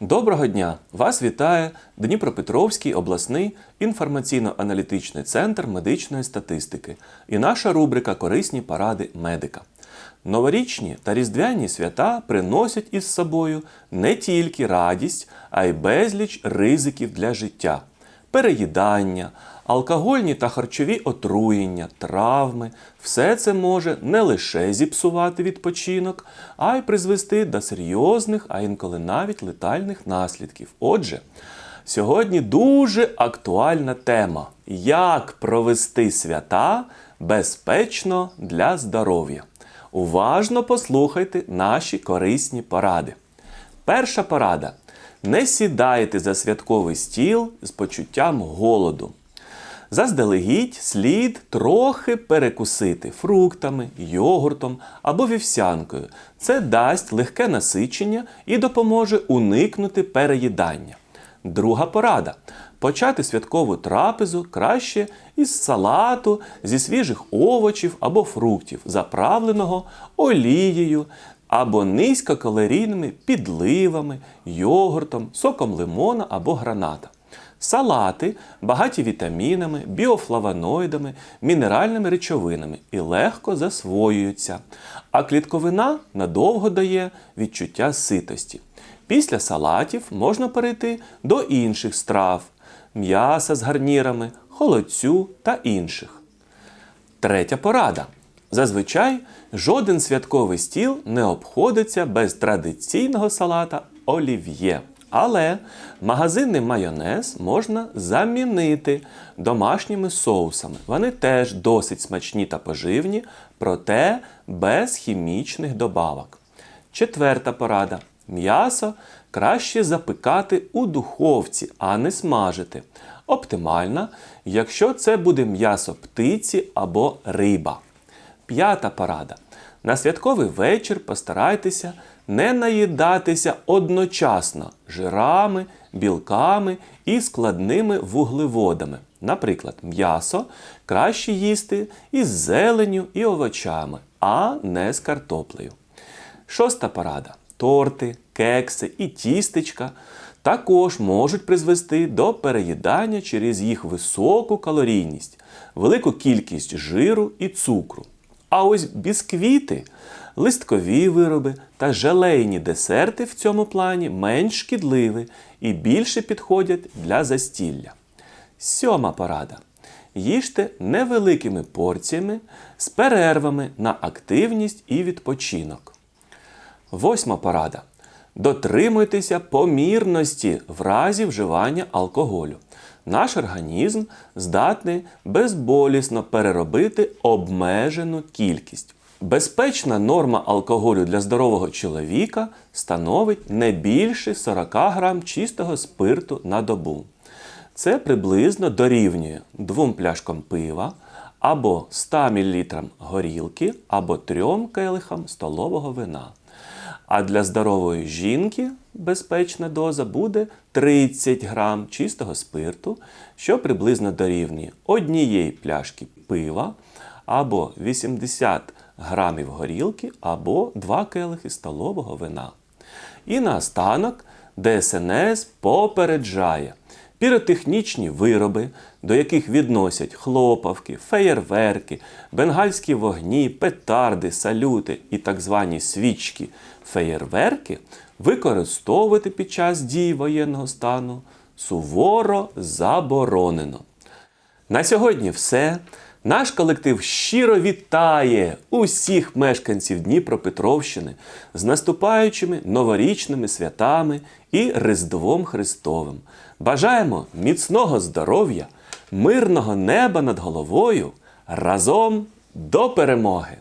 Доброго дня! Вас вітає Дніпропетровський обласний інформаційно-аналітичний центр медичної статистики і наша рубрика Корисні поради медика. Новорічні та різдвяні свята приносять із собою не тільки радість, а й безліч ризиків для життя переїдання, алкогольні та харчові отруєння, травми все це може не лише зіпсувати відпочинок, а й призвести до серйозних, а інколи навіть летальних наслідків. Отже, сьогодні дуже актуальна тема: як провести свята безпечно для здоров'я. Уважно послухайте наші корисні поради. Перша порада. Не сідайте за святковий стіл з почуттям голоду. Заздалегідь слід трохи перекусити фруктами, йогуртом або вівсянкою. Це дасть легке насичення і допоможе уникнути переїдання. Друга порада. Почати святкову трапезу краще із салату, зі свіжих овочів або фруктів, заправленого олією або низькокалорійними підливами, йогуртом, соком лимона або граната. Салати багаті вітамінами, біофлавоноїдами, мінеральними речовинами і легко засвоюються. А клітковина надовго дає відчуття ситості. Після салатів можна перейти до інших страв м'яса з гарнірами, холодцю та інших. Третя порада. Зазвичай жоден святковий стіл не обходиться без традиційного салата олів'є. Але магазинний майонез можна замінити домашніми соусами. Вони теж досить смачні та поживні, проте без хімічних добавок. Четверта порада. М'ясо краще запекати у духовці, а не смажити. Оптимально, якщо це буде м'ясо птиці або риба. П'ята порада. На святковий вечір постарайтеся не наїдатися одночасно жирами, білками і складними вуглеводами. Наприклад, м'ясо краще їсти із зеленю і овочами, а не з картоплею. Шоста порада. Торти, кекси і тістечка також можуть призвести до переїдання через їх високу калорійність, велику кількість жиру і цукру. А ось бісквіти, листкові вироби та желейні десерти в цьому плані менш шкідливі і більше підходять для застілля. Сьома порада. Їжте невеликими порціями з перервами на активність і відпочинок. Восьма порада. Дотримуйтеся помірності в разі вживання алкоголю. Наш організм здатний безболісно переробити обмежену кількість. Безпечна норма алкоголю для здорового чоловіка становить не більше 40 грам чистого спирту на добу. Це приблизно дорівнює двом пляшкам пива або 100 мл горілки або трьом келихам столового вина. А для здорової жінки безпечна доза буде 30 грам чистого спирту, що приблизно дорівнює однієї пляшки пива або 80 грамів горілки або 2 келихи столового вина. І наостанок ДСНС попереджає. Піротехнічні вироби, до яких відносять хлопавки, феєрверки, бенгальські вогні, петарди, салюти і так звані свічки феєрверки, використовувати під час дії воєнного стану суворо заборонено. На сьогодні все. Наш колектив щиро вітає усіх мешканців Дніпропетровщини з наступаючими новорічними святами і Різдвом Христовим. Бажаємо міцного здоров'я, мирного неба над головою разом до перемоги!